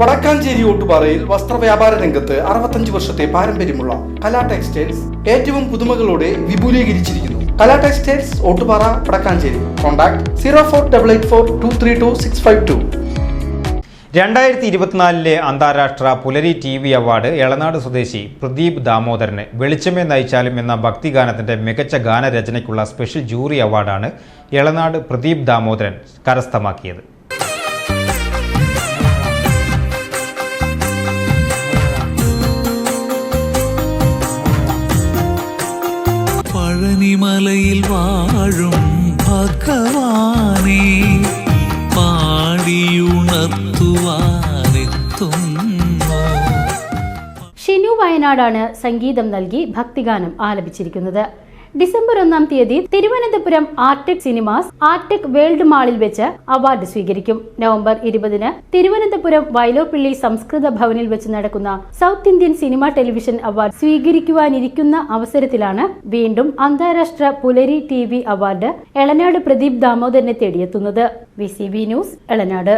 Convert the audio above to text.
വടക്കാഞ്ചേരി വസ്ത്ര വസ്ത്രവ്യാപാര രംഗത്ത് അറുപത്തഞ്ച് വർഷത്തെ പാരമ്പര്യമുള്ള കലാ ടെക്സ്റ്റൈൽസ് ഏറ്റവും പുതുമകളോടെ വിപുലീകരിച്ചിരിക്കുന്നു. Kala textiles Ottupara Vadakkanchery. Contact zero four double eight four two three two six five two. രണ്ടായിരത്തി ഇരുപത്തിനാലിലെ അന്താരാഷ്ട്ര Pulari T V award Elanad സ്വദേശി പ്രദീപ് ദാമോദരന് വെളിച്ചമേ നയിച്ചാലും എന്ന ഭക്തിഗാനത്തിന്റെ മികച്ച ഗാനരചനയ്ക്കുള്ള സ്പെഷ്യൽ ജൂറി അവാർഡാണ് എളനാട് പ്രദീപ് ദാമോദരൻ കരസ്ഥമാക്കിയത്. പഴനിമലയിൽ വാഴും ഭഗവാനെ പാടിയുണർത്തുവാനെത്തുന്നു. ഷിനു വയനാടാണ് സംഗീതം നൽകി ഭക്തിഗാനം ആലപിച്ചിരിക്കുന്നത്. ഡിസംബർ ഒന്നാം തീയതി Thiruvananthapuram Artech cinemas Artech world മാളിൽ വെച്ച് അവാർഡ് സ്വീകരിക്കും. നവംബർ ഇരുപതിന് തിരുവനന്തപുരം വൈലോപ്പിള്ളി സംസ്കൃത ഭവനിൽ വെച്ച് നടക്കുന്ന south Indian cinema television award സ്വീകരിക്കുവാനിരിക്കുന്ന അവസരത്തിലാണ് വീണ്ടും അന്താരാഷ്ട്ര പുലരി ടി അവാർഡ് എളനാട് പ്രദീപ് ദാമോദരനെ തേടിയെത്തുന്നത്. V news Elanad.